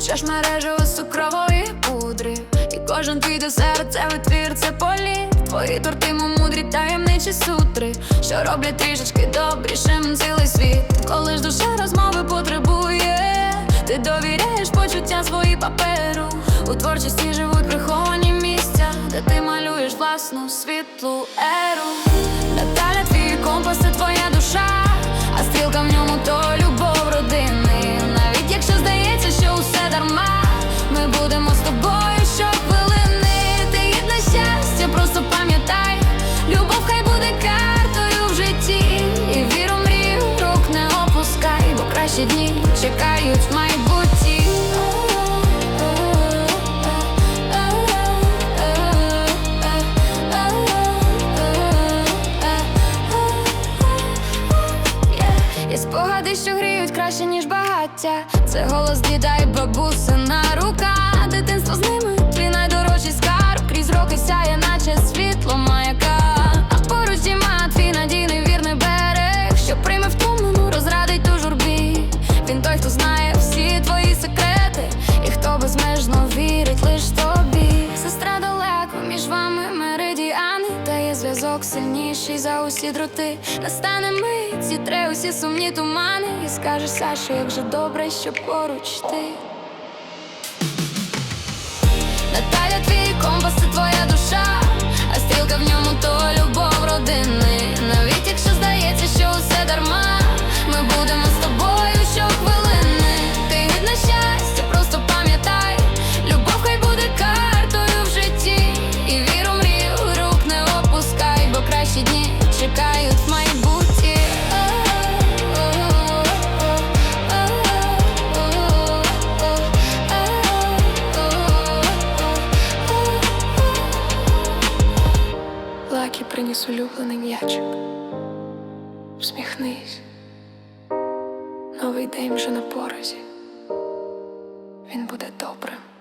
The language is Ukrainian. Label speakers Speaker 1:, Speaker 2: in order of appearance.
Speaker 1: Січеш мережево з цукрової пудри. І кожен твій десерт це витвір, це політ. Твої торти мудрі таємничі сутри. Що роблять трішечки добрішим цілий світ. Коли ж душа розмови потребує Ти довіряєш почуття свої паперу. У творчості живуть приховані місця Де ти малюєш власну світлу еру. Наталя, твій компас це твоя душа, спогади, що гріють краще, ніж багаття. Це голос діда і бабусина рука. Дитинство з зв'язок сильніший за усі дроти. Настане мить, зітре усі сумні тумани, і скажеш Саша, як же добре, що поруч ти. Наталя, твій компас кращі дні чекають в майбутті.
Speaker 2: Лакі приніс улюблений м'ячик. Всміхнись. Новий день вже на порозі. Він буде добрим.